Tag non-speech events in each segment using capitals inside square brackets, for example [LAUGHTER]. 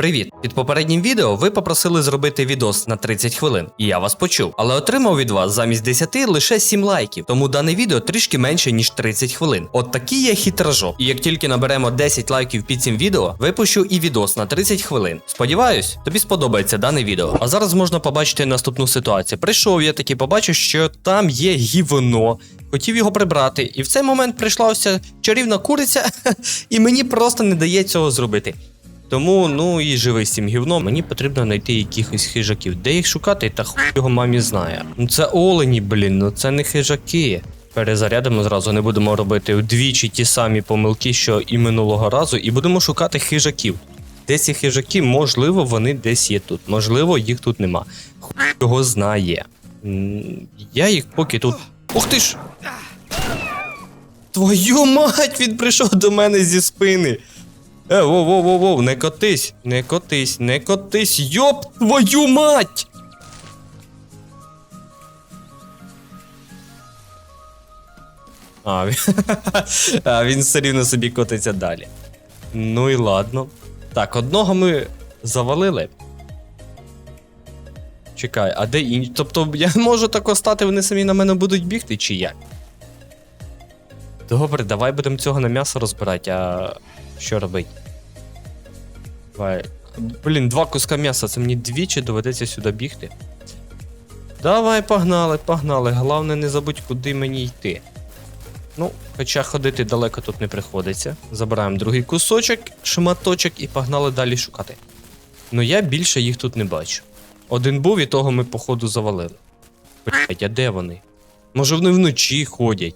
Привіт! Під попереднім відео ви попросили зробити відос на 30 хвилин, і я вас почув. Але отримав від вас замість 10 лише 7 лайків, тому дане відео трішки менше ніж 30 хвилин. От такий є хитражок. І як тільки наберемо 10 лайків під цим відео, випущу і відос на 30 хвилин. Сподіваюсь, тобі сподобається дане відео. А зараз можна побачити наступну ситуацію. Прийшов я таки побачив, що там є гівно. Хотів його прибрати, і в цей момент прийшла ось чарівна куриця, [LAUGHS] і мені просто не дає цього зробити. Тому ну і живи з цим гівном. Мені потрібно знайти якихось хижаків. Де їх шукати, та хуй його мамі знає. Ну це олені, блін, ну це не хижаки. Перезарядимо зразу, не будемо робити вдвічі ті самі помилки, що і минулого разу, і будемо шукати хижаків. Де ці хижаки, можливо, вони десь є тут. Можливо, їх тут нема. Хуй його знає. Я їх поки тут. Ух ти ж! Твою мать, він прийшов до мене зі спини. Е, воу, воу, воу, воу, не котись, не котись, не котись, йоп твою мать! А, він, [LAUGHS] а, він все рівно собі котиться далі. Ну і ладно. Так, одного ми завалили. Чекай, а де інші? Тобто я можу тако стати, вони самі на мене будуть бігти, чи як? Добре, давай будемо цього на м'ясо розбирати, а що? Давай. Блін, два куска м'яса, це мені двічі доведеться сюди бігти. Давай, погнали, погнали. Головне, не забудь, куди мені йти. Ну, хоча ходити далеко тут не приходиться. Забираємо другий кусочок, шматочок і погнали далі шукати. Ну я більше їх тут не бачу. Один був і того ми, походу, завалили. Блять, а де вони? Може вони вночі ходять.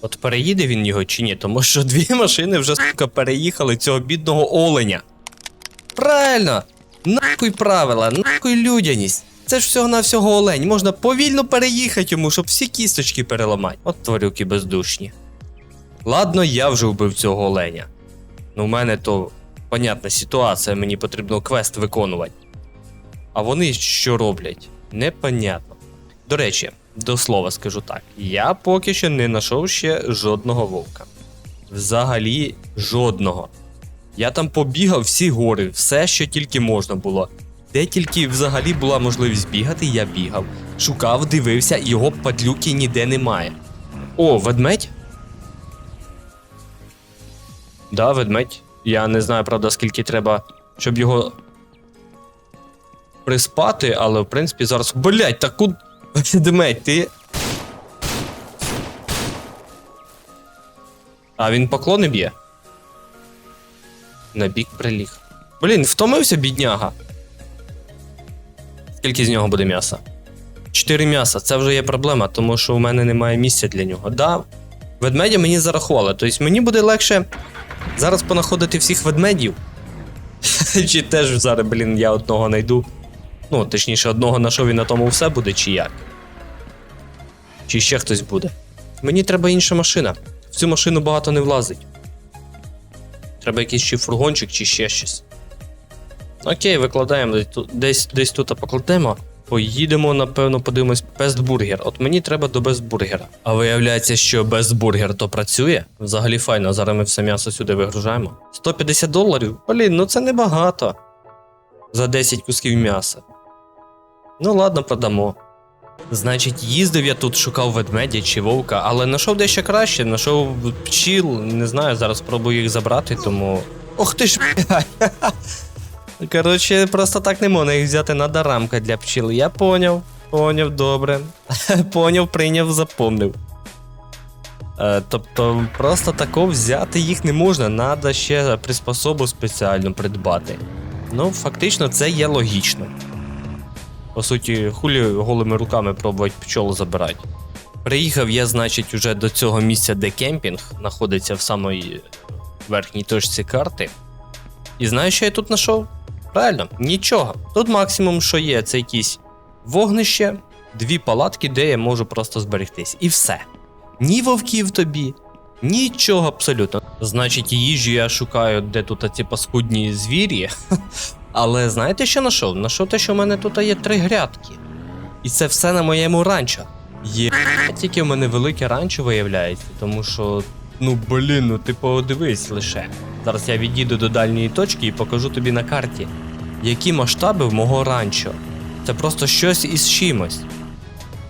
От переїде він його чи ні, тому що дві [LAUGHS] машини вже сука переїхали цього бідного оленя. Правильно! Нахуй правила, нахуй людяність. Це ж всього на всього олень. Можна повільно переїхати йому, щоб всі кісточки переламати. От тварюки бездушні. Ладно, я вже вбив цього оленя. Ну, в мене то понятна ситуація, мені потрібно квест виконувати. А вони що роблять? Непонятно. До речі, до слова скажу так: я поки що не знайшов ще жодного вовка. Взагалі жодного. Я там побігав всі гори, все, що тільки можна було. Де тільки взагалі була можливість бігати, я бігав. Шукав, дивився, його падлюки ніде немає. О, ведмедь? Да, ведмедь. Я не знаю, правда, скільки треба, щоб його приспати, але в принципі зараз. Блять, таку. Ведмедь, ти. А він поклони б'є? На бік приліг. Блін, втомився, бідняга. Скільки з нього буде м'яса? Чотири м'яса. Це вже є проблема, тому що у мене немає місця для нього. Да, ведмедя мені зарахували. Тобто мені буде легше зараз понаходити всіх ведмедів. [LAUGHS] Чи теж зараз, блін, я одного знайду. Ну, точніше, одного знайшов і на тому все буде, чи як. Чи ще хтось буде. Мені треба інша машина. В цю машину багато не влазить. Треба якийсь чи фургончик, чи ще щось. Окей, викладаємо десь десь тут покладемо. Поїдемо, напевно, подивимось Бестбургер. От мені треба до Бестбургера. А виявляється, що Бестбургер то працює. Взагалі файно, зараз ми все м'ясо сюди вигружаємо. 150 доларів? Блін, ну це небагато. За 10 кусків м'яса. Ну ладно, продамо. Значить, їздив я тут, шукав ведмедя чи вовка, але знайшов дещо краще, знайшов пчіл, не знаю, зараз спробую їх забрати, тому. Ох ти ж! Коротше, просто так не можна їх взяти, надо рамка для пчіл. Я поняв, поняв, добре. [LAUGHS] поняв, прийняв, запомнив. Е, тобто, просто тако взяти їх не можна, треба ще приспособу спеціально придбати. Ну, фактично, це є логічно. По суті, хулі голими руками пробувати пчолу забирати. Приїхав я, значить, уже до цього місця, де кемпінг знаходиться в самій верхній точці карти. І знаєш, що я тут знайшов? Правильно, нічого. Тут максимум, що є, це якісь вогнище, дві палатки, де я можу просто зберегтись. І все. Ні вовків тобі, нічого абсолютно. Значить, їжу я шукаю, де тут ці паскудні звірі. [LAUGHS] Але знаєте, що знайшов? Знайшов те, що в мене тут є три грядки. І це все на моєму ранчо. Є тільки в мене велике ранчо виявляється, тому що. Ну блін, ну ти подивись лише. Зараз я відійду до дальньої точки і покажу тобі на карті. які масштаби в мого ранчо. Це просто щось із чимось.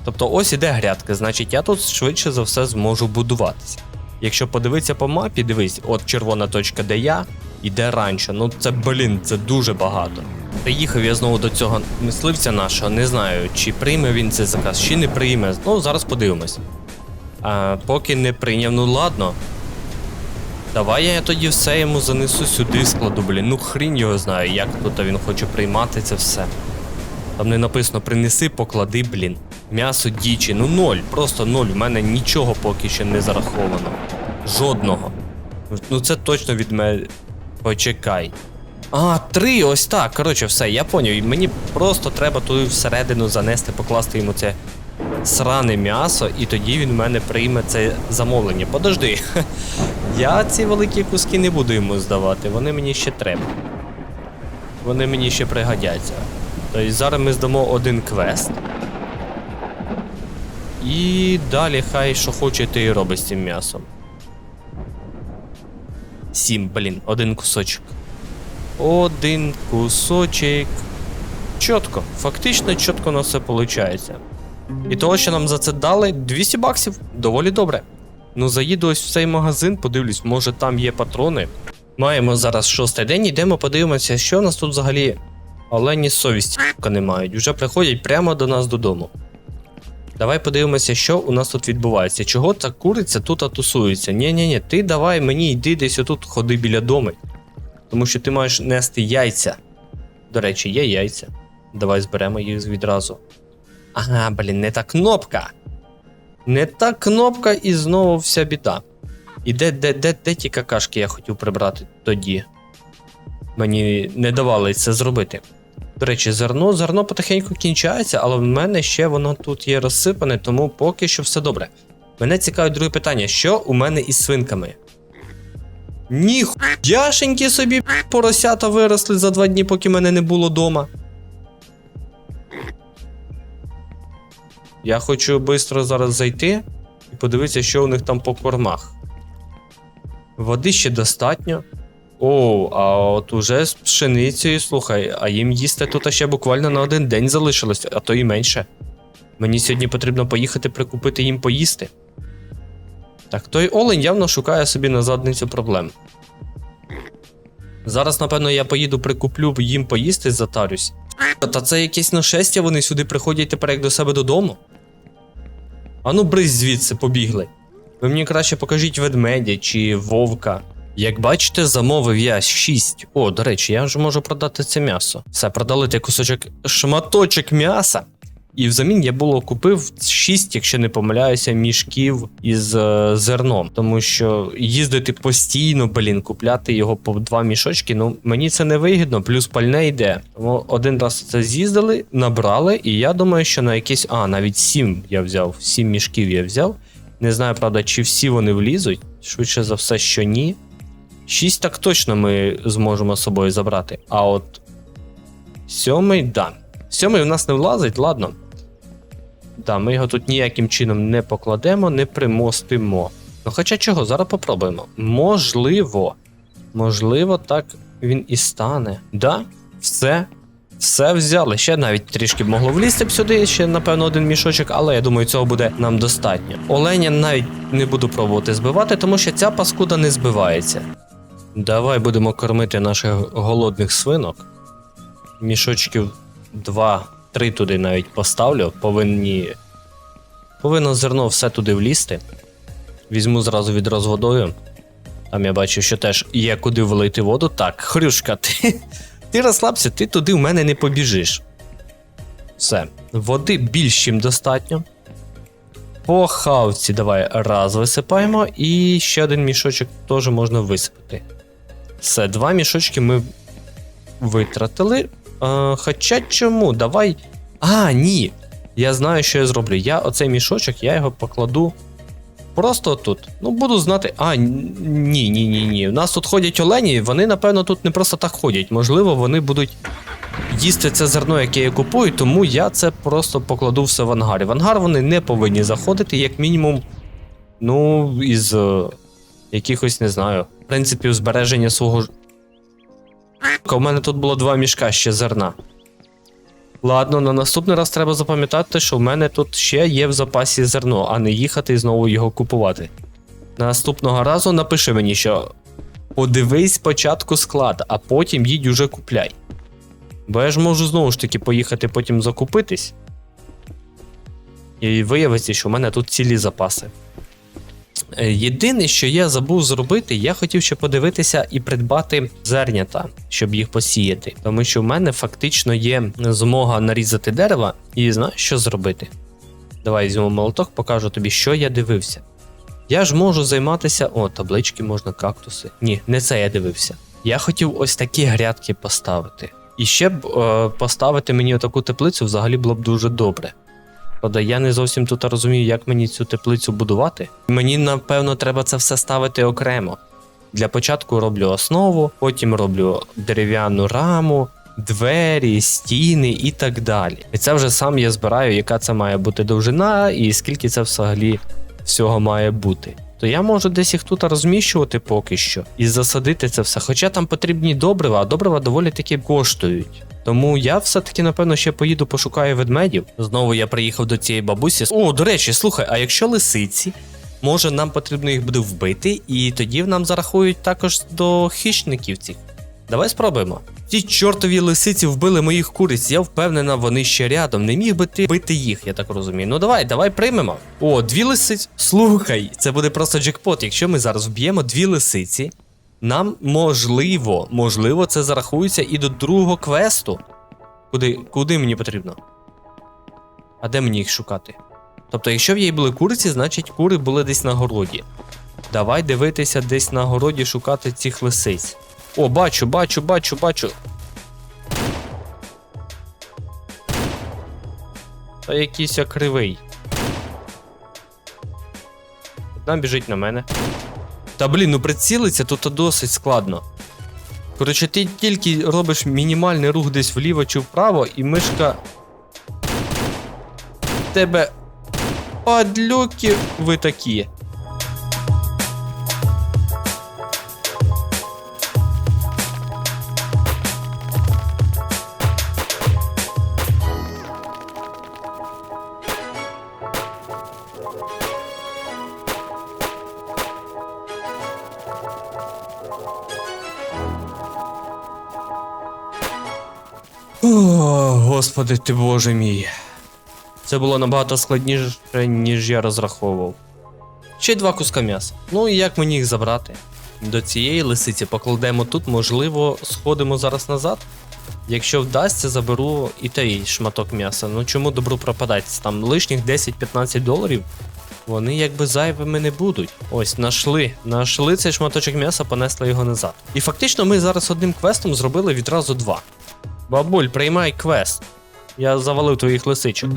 Тобто ось іде грядка, значить я тут швидше за все зможу будуватися. Якщо подивитися по мапі, дивись, от червона точка, де я, іде ранчо. Ну це, блін, це дуже багато. Приїхав я знову до цього мисливця нашого, не знаю, чи прийме він цей заказ, чи не прийме. Ну, зараз подивимось. А, поки не прийняв, ну ладно. Давай я тоді все йому занесу сюди складу, блін. Ну хрінь його знає, як тут він хоче приймати це все. Там не написано принеси, поклади, блін. М'ясо дічі, ну ноль, просто ноль. В мене нічого поки ще не зараховано. Жодного. Ну це точно від мене. Почекай. А, три, ось так. Коротше, все, я поняв. Мені просто треба туди всередину занести, покласти йому це сране м'ясо, і тоді він в мене прийме це замовлення. Подожди. [LAUGHS] Я ці великі куски не буду йому здавати, вони мені ще треба. Вони мені ще пригодяться. Тобто зараз ми здамо один квест. І далі хай що хоче, ти і робить з цим м'ясом. Сім, блін, один кусочок. Один кусочок. Чітко, фактично чітко на все виходить. І того, що нам за це дали, 200 баксів, доволі добре. Ну, заїду ось в цей магазин, подивлюсь, може там є патрони. Маємо зараз шостий день, йдемо подивимося, що у нас тут взагалі олені совісті сука, не мають. Вже приходять прямо до нас додому. Давай подивимося, що у нас тут відбувається. Чого ця куриця тут тусується? ні ні ні ти давай мені йди десь отут ходи біля дому. Тому що ти маєш нести яйця. До речі, є яйця. Давай зберемо їх відразу. Ага, блін, не та кнопка. Не та кнопка і знову вся біда. І де, де, де, де ті какашки я хотів прибрати тоді? Мені не давали це зробити. До речі, зерно, зерно потихеньку кінчається, але в мене ще воно тут є розсипане, тому поки що все добре. Мене цікавить друге питання: що у мене із свинками? Ніхуяшенькі собі поросята виросли за два дні, поки мене не було дома. Я хочу швидко зараз зайти і подивитися, що у них там по кормах. Води ще достатньо. О, а от уже з пшеницею, слухай, а їм їсти тут ще буквально на один день залишилось, а то і менше. Мені сьогодні потрібно поїхати прикупити їм поїсти. Так, той олень явно шукає собі на задницю проблем. Зараз, напевно, я поїду прикуплю їм поїсти, затарюсь. Та це якесь нашестя, вони сюди приходять тепер як до себе додому. Ану, бризь звідси, побігли. Ви мені краще покажіть ведмедя чи вовка. Як бачите, замовив я 6. О, до речі, я вже можу продати це м'ясо. Все, продали той кусочок шматочок м'яса. І взамін я було купив 6, якщо не помиляюся, мішків із е, зерном. Тому що їздити постійно, блін, купляти його по два мішочки, ну мені це не вигідно, плюс пальне йде. Тому один раз це з'їздили, набрали, і я думаю, що на якісь. А, навіть 7 я взяв, 7 мішків я взяв. Не знаю, правда, чи всі вони влізуть. Швидше за все, що ні. 6 так точно ми зможемо з собою забрати. А от. Сьомий, да. Сьомий в нас не влазить, ладно. Да, ми його тут ніяким чином не покладемо, не примостимо. Ну, хоча чого, зараз попробуємо. Можливо. Можливо, так він і стане. Да, все. Все взяли. Ще навіть трішки б могло влізти б сюди, ще, напевно, один мішочок, але я думаю, цього буде нам достатньо. Оленя навіть не буду пробувати збивати, тому що ця паскуда не збивається. Давай будемо кормити наших голодних свинок. Мішочків 2-3 туди навіть поставлю. Повинні. Повинно зерно все туди влізти. Візьму зразу відро водою. Там я бачу, що теж є куди влити воду. Так, Хрюшка, ти, ти розслабся, ти туди в мене не побіжиш. Все. Води більш чим достатньо. По хавці давай раз висипаємо, і ще один мішочок теж можна висипати. Все, два мішочки ми витратили. Е, хоча чому? Давай. А, ні. Я знаю, що я зроблю. Я оцей мішочок, я його покладу просто тут. Ну, буду знати. А, ні, ні, ні, ні. У нас тут ходять олені, вони, напевно, тут не просто так ходять. Можливо, вони будуть їсти це зерно, яке я купую, тому я це просто покладу все в ангарі. В ангар вони не повинні заходити, як мінімум, ну, із е, якихось, не знаю, принципів збереження свого. У мене тут було два мішка ще зерна. Ладно, на наступний раз треба запам'ятати, що в мене тут ще є в запасі зерно, а не їхати і знову його купувати. Наступного разу напиши мені, що подивись спочатку склад, а потім їдь уже купляй. Бо я ж можу знову ж таки поїхати потім закупитись. І виявиться, що в мене тут цілі запаси. Е, Єдине, що я забув зробити, я хотів ще подивитися і придбати зернята, щоб їх посіяти. Тому що в мене фактично є змога нарізати дерева і знаєш, що зробити. Давай візьму молоток, покажу тобі, що я дивився. Я ж можу займатися. О, таблички можна, кактуси. Ні, не це я дивився. Я хотів ось такі грядки поставити. І ще б е, поставити мені таку теплицю взагалі було б дуже добре. Правда, я не зовсім тут розумію, як мені цю теплицю будувати. Мені, напевно, треба це все ставити окремо. Для початку роблю основу, потім роблю дерев'яну раму, двері, стіни і так далі. І це вже сам я збираю, яка це має бути довжина і скільки це взагалі всього має бути. То я можу десь їх тут розміщувати поки що і засадити це все. Хоча там потрібні добрива, а добрива доволі таки коштують. Тому я все-таки, напевно, ще поїду пошукаю ведмедів. Знову я приїхав до цієї бабусі. О, до речі, слухай, а якщо лисиці, може нам потрібно їх буде вбити, і тоді нам зарахують також до хищників цих. Давай спробуємо. Ті чортові лисиці вбили моїх куриць, я впевнена, вони ще рядом. Не міг би ти бити їх, я так розумію. Ну давай, давай приймемо. О, дві лисиці. Слухай, це буде просто джекпот. Якщо ми зараз вб'ємо дві лисиці, нам можливо, можливо, це зарахується і до другого квесту. Куди, куди мені потрібно? А де мені їх шукати? Тобто, якщо в їй були куриці, значить кури були десь на городі. Давай дивитися десь на городі шукати цих лисиць. О, бачу, бачу, бачу, бачу. Та якийсь я кривий. Одна біжить на мене. Та блін, ну прицілиться тут досить складно. Коротше, ти тільки робиш мінімальний рух десь вліво чи вправо, і мишка. Тебе. Падлюки ви такі. Господи ти боже мій. Це було набагато складніше, ніж я розраховував. Ще два куска м'яса. Ну і як мені їх забрати? До цієї лисиці покладемо тут, можливо, сходимо зараз назад. Якщо вдасться, заберу і той шматок м'яса. Ну чому добру пропадати? Там лишніх 10-15 доларів. Вони якби зайвими не будуть. Ось, нашли. Нашли цей шматочок м'яса, понесли його назад. І фактично ми зараз одним квестом зробили відразу два. Бабуль, приймай квест. Я завалив твоїх лисичок.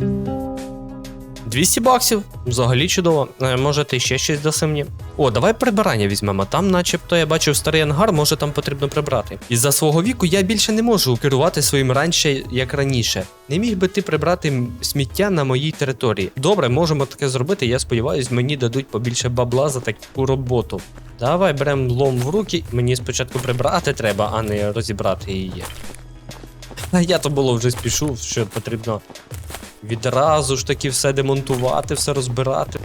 200 баксів, взагалі чудово. Е, Може ти ще щось даси мені. О, давай прибирання візьмемо. Там, начебто, я бачив старий ангар, може там потрібно прибрати. Із-за свого віку я більше не можу керувати своїм раніше, як раніше. Не міг би ти прибрати сміття на моїй території. Добре, можемо таке зробити. Я сподіваюся, мені дадуть побільше бабла за таку роботу. Давай беремо лом в руки. Мені спочатку прибрати треба, а не розібрати її. [LAUGHS] Я то було вже спішу, що потрібно відразу ж таки все демонтувати, все розбирати.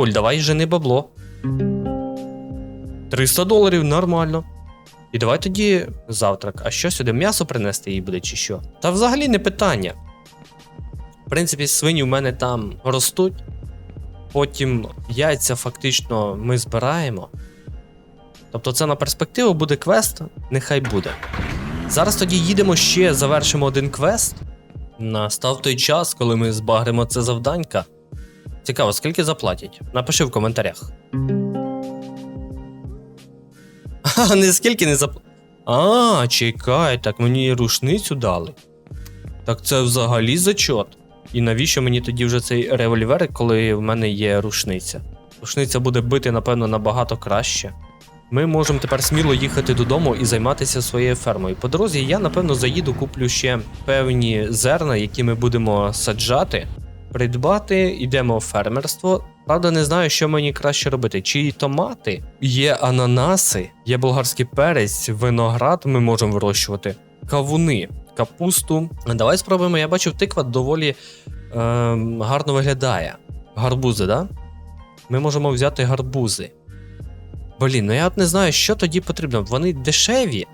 Бабуль, давай жени бабло. 300 доларів, нормально. І давай тоді завтрак. А що сюди? М'ясо принести їй буде чи що? Та взагалі не питання. В принципі, свині в мене там ростуть. Потім яйця фактично ми збираємо. Тобто це на перспективу буде квест, нехай буде. Зараз тоді їдемо ще, завершимо один квест. Настав той час, коли ми збагримо це завданька. Цікаво, скільки заплатять? Напиши в коментарях. А, не скільки не зап... А, чекай, так мені рушницю дали. Так це взагалі зачот. І навіщо мені тоді вже цей револьвер, коли в мене є рушниця? Рушниця буде бити, напевно, набагато краще. Ми можемо тепер сміло їхати додому і займатися своєю фермою. По дорозі я, напевно, заїду, куплю ще певні зерна, які ми будемо саджати, придбати, йдемо в фермерство. Правда, не знаю, що мені краще робити. Чи томати, є ананаси, є болгарський перець, виноград ми можемо вирощувати, кавуни, капусту. Давай спробуємо. Я бачив, тиква доволі ем, гарно виглядає. Гарбузи, да? Ми можемо взяти гарбузи. Блін, ну я от не знаю, що тоді потрібно. Вони дешеві,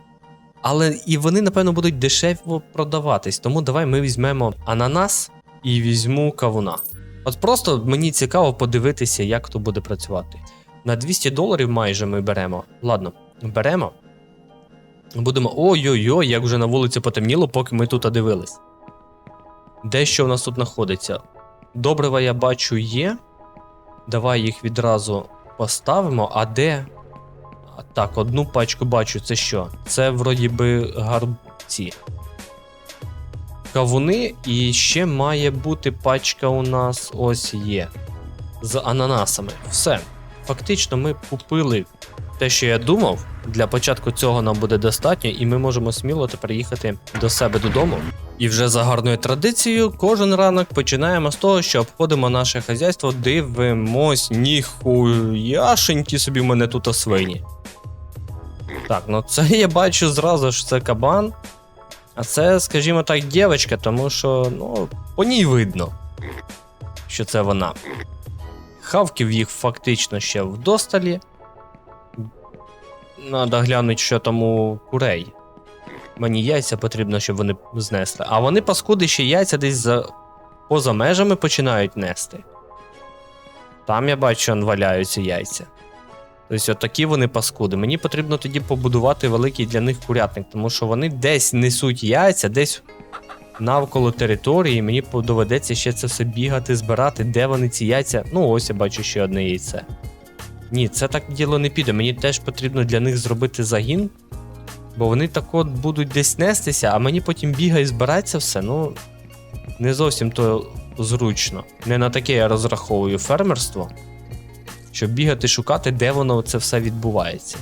але і вони, напевно, будуть дешево продаватись. Тому давай ми візьмемо ананас і візьму кавуна. От просто мені цікаво подивитися, як то буде працювати. На 200 доларів майже ми беремо. Ладно, беремо. Будемо. Ой-ой-ой, як вже на вулиці потемніло, поки ми тут дивились. Де що в нас тут знаходиться? Добрива я бачу є. Давай їх відразу поставимо. А де? Так, одну пачку бачу. Це що? Це вроді би гарбці. Кавуни, і ще має бути пачка у нас ось є. З ананасами. Все. Фактично, ми купили те, що я думав. Для початку цього нам буде достатньо, і ми можемо сміло тепер їхати до себе додому. І вже за гарною традицією, кожен ранок починаємо з того, що обходимо наше хазяйство, дивимось, ніхуяшенькі собі мене тут свині. Так, ну це я бачу зразу ж це кабан. А це, скажімо так, дівчинка, тому що, ну, по ній видно, що це вона. Хавків їх фактично ще вдосталі. Надо глянути, що там у курей. Мені яйця потрібно, щоб вони знесли. А вони, паскуди, ще яйця десь за... поза межами починають нести. Там я бачу, валяються яйця. Тобто, отакі вони паскуди. Мені потрібно тоді побудувати великий для них курятник, тому що вони десь несуть яйця, десь навколо території. Мені доведеться ще це все бігати, збирати, де вони ці яйця. Ну, ось я бачу ще одне яйце. Ні, це так діло не піде. Мені теж потрібно для них зробити загін. Бо вони так от будуть десь нестися, а мені потім бігає збирається все. Ну, не зовсім то зручно. Не на таке я розраховую фермерство. Щоб бігати шукати, де воно це все відбувається.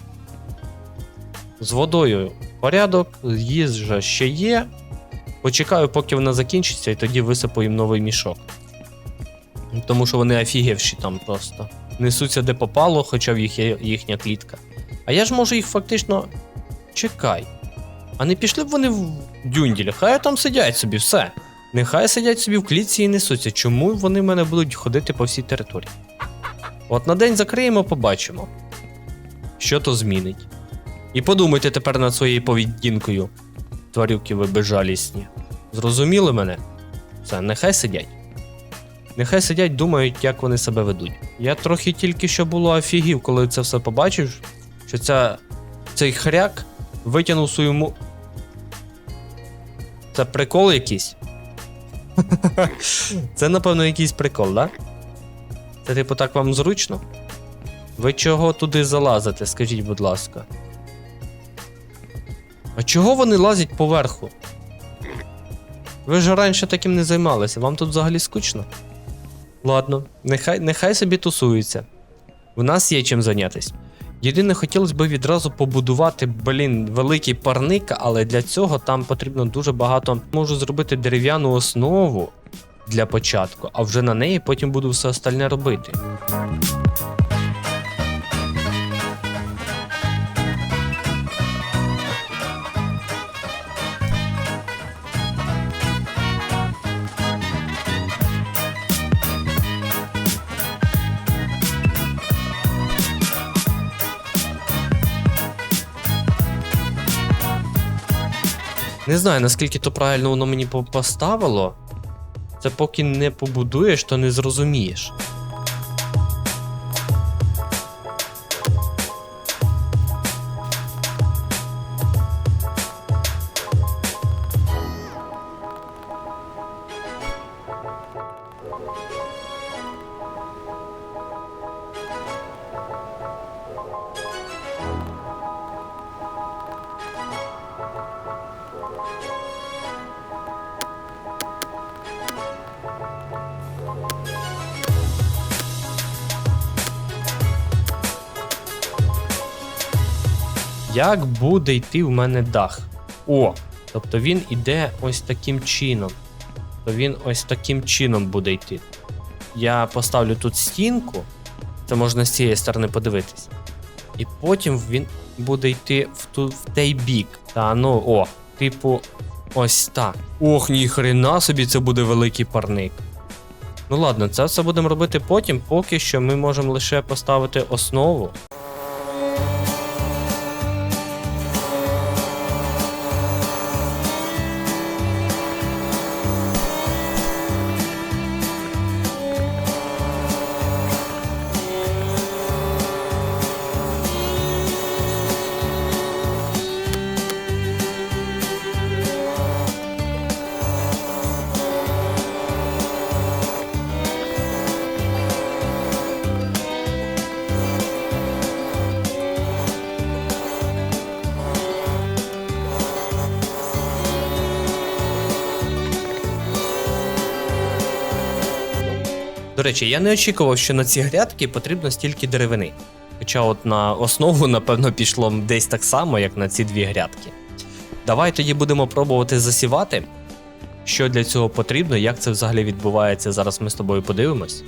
З водою порядок, їжа ще є. Почекаю, поки вона закінчиться, і тоді висипу їм новий мішок. Тому що вони офігівші там просто. Несуться де попало, хоча в їх є їхня клітка. А я ж можу їх фактично. Чекай. А не пішли б вони в дюнділі, хай там сидять собі, все. Нехай сидять собі в клітці і несуться. Чому вони в мене будуть ходити по всій території? От на день закриємо, побачимо, що то змінить. І подумайте тепер над своєю поведінкою, тварюки ви безжалісні. Зрозуміли мене? Все, нехай сидять. Нехай сидять, думають, як вони себе ведуть. Я трохи тільки що було офігів, коли це все побачив, що ця, цей хряк витягнув свою му. Це прикол якийсь? [LAUGHS] Це, напевно, якийсь прикол, да? Це, типу, так вам зручно? Ви чого туди залазите, скажіть, будь ласка. А чого вони лазять поверху? Ви ж раніше таким не займалися, вам тут взагалі скучно? Ладно, нехай, нехай собі тусуються. В нас є чим зайнятися. Єдине, хотілося б відразу побудувати, блін, великий парник, але для цього там потрібно дуже багато. Можу зробити дерев'яну основу для початку, а вже на неї потім буду все остальне робити. Не знаю, наскільки то правильно воно мені поставило. Це поки не побудуєш, то не зрозумієш. Як буде йти в мене дах? О! Тобто він іде ось таким чином. То він ось таким чином буде йти. Я поставлю тут стінку, це можна з цієї сторони подивитись. І потім він буде йти в, ту, в той бік. Та ну, о, типу, ось так. Ох, ніхрена собі це буде великий парник. Ну ладно, це все будемо робити потім, поки що ми можемо лише поставити основу. Речі, я не очікував, що на ці грядки потрібно стільки деревини. Хоча от на основу, напевно, пішло десь так само, як на ці дві грядки. Давай тоді будемо пробувати засівати. Що для цього потрібно, як це взагалі відбувається, зараз ми з тобою подивимось.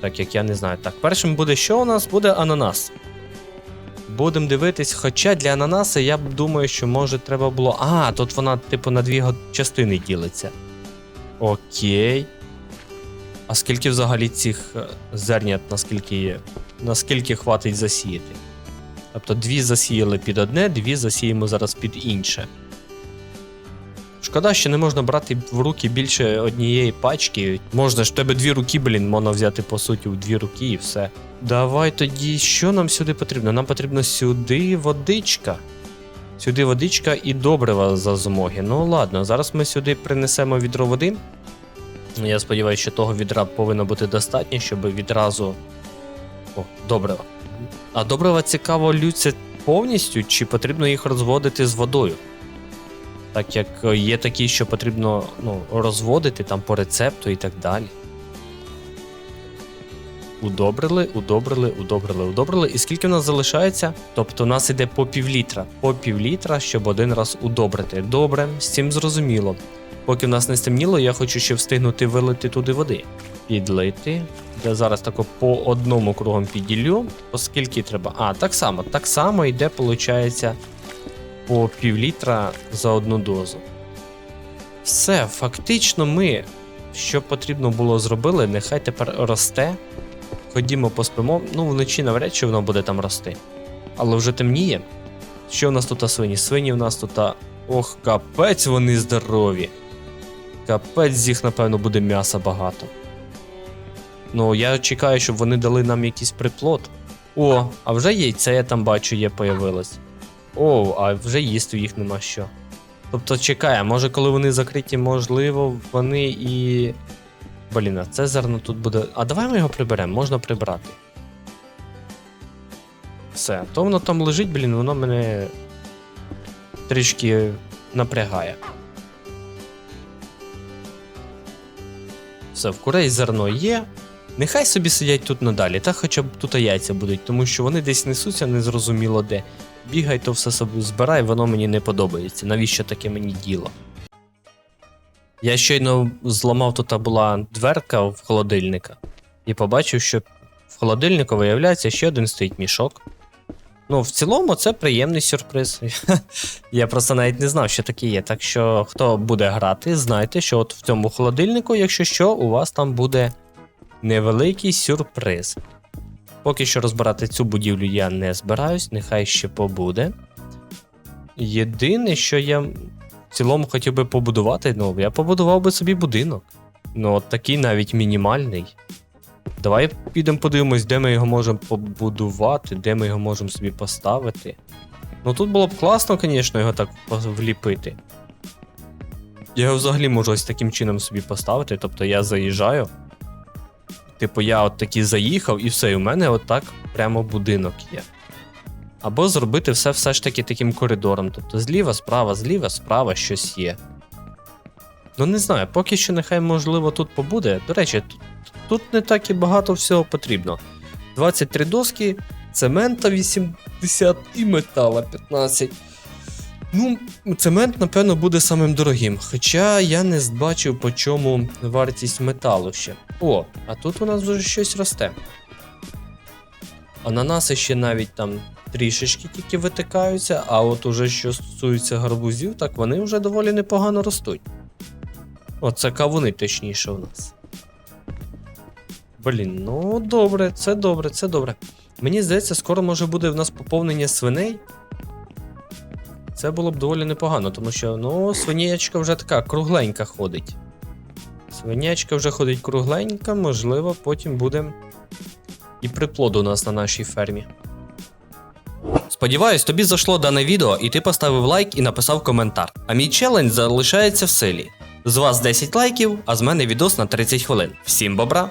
Так як я не знаю. Так, першим буде що у нас? Буде ананас. Будемо дивитись, хоча для ананаса я думаю, що може треба було. А, тут вона, типу, на дві частини ділиться. Окей. А скільки взагалі цих е, зернят, наскільки є? Наскільки хватить засіяти? Тобто дві засіяли під одне, дві засіємо зараз під інше. Шкода, що не можна брати в руки більше однієї пачки. Можна ж в тебе дві руки, блін, можна взяти по суті в дві руки і все. Давай тоді, що нам сюди потрібно? Нам потрібно сюди водичка. Сюди водичка і добрива за змоги. Ну ладно, зараз ми сюди принесемо відро води. Я сподіваюся, що того відра повинно бути достатньо, щоб відразу. О, добрива. А добрива цікаво лються повністю, чи потрібно їх розводити з водою? Так як е, є такі, що потрібно ну, розводити там по рецепту і так далі. Удобрили, удобрили, удобрили, удобрили. І скільки в нас залишається? Тобто у нас іде по півлітра. По півлітра, щоб один раз удобрити. Добре, з цим зрозуміло. Поки в нас не стемніло, я хочу ще встигнути вилити туди води. Підлити. Я зараз тако по одному кругом підділю. Оскільки треба. А, так само. Так само йде, виходить, по півлітра за одну дозу. Все, фактично, ми, що потрібно було зробили, нехай тепер росте. Ходімо поспимо. Ну, вночі навряд чи воно буде там рости. Але вже темніє. Що в нас тут свині? Свині в нас тут. Ох, капець вони здорові. Капець з їх, напевно, буде м'яса багато. Ну, я чекаю, щоб вони дали нам якийсь приплод. О, а вже яйце я там бачу, є появилось. О, а вже їсти їх нема що. Тобто чекає, може, коли вони закриті, можливо, вони і. Блін, а це зерно тут буде. А давай ми його приберемо, можна прибрати. Все, то воно там лежить, блін, воно мене трішки напрягає. Все, в курей зерно є. Нехай собі сидять тут надалі, та хоча б тут яйця будуть, тому що вони десь несуться незрозуміло де. Бігай, то все собі збирай, воно мені не подобається. Навіщо таке мені діло? Я щойно зламав тут була дверка в холодильника і побачив, що в холодильнику виявляється ще один стоїть мішок. Ну, в цілому, це приємний сюрприз. [LAUGHS] Я просто навіть не знав, що таке є. Так що, хто буде грати, знайте, що от в цьому холодильнику, якщо що, у вас там буде невеликий сюрприз. Поки що розбирати цю будівлю я не збираюсь, нехай ще побуде. Єдине, що я цілому хотів би побудувати, ну, я побудував би собі будинок. Ну, от такий навіть мінімальний. Давай підемо подивимось, де ми його можемо побудувати, де ми його можемо собі поставити. Ну тут було б класно, звісно, його так вліпити. Я його взагалі можу ось таким чином собі поставити. Тобто я заїжджаю. Типу, я от таки заїхав і все, і у мене отак прямо будинок є. Або зробити все все ж таки таким коридором. Тобто зліва, справа, зліва, справа щось є. Ну не знаю, поки що нехай можливо тут побуде. До речі, тут, тут не так і багато всього потрібно. 23 доски, цемента 80 і метала 15. Ну, цемент, напевно, буде самим дорогим. Хоча я не бачив, по чому вартість металу ще. О, а тут у нас вже щось росте. Ананаси ще навіть там трішечки тільки витикаються, а от уже що стосується гарбузів, так вони вже доволі непогано ростуть. Оце кавуни, точніше, у нас. Блін, ну добре, це добре, це добре. Мені здається, скоро може буде в нас поповнення свиней. Це було б доволі непогано, тому що ну, свинячка вже така кругленька ходить. Свинячка вже ходить кругленька, можливо, потім буде і приплод у нас на нашій фермі. Сподіваюсь, тобі зайшло дане відео, і ти поставив лайк і написав коментар. А мій челендж залишається в силі. З вас 10 лайків, а з мене відос на 30 хвилин. Всім бобра!